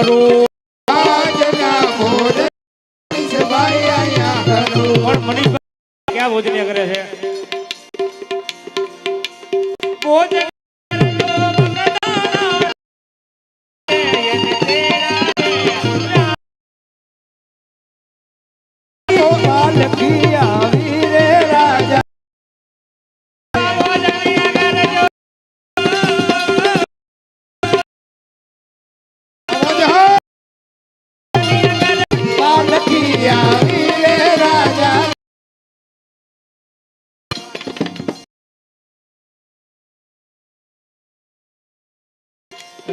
કરું. પણ કરે છે?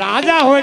राजा हो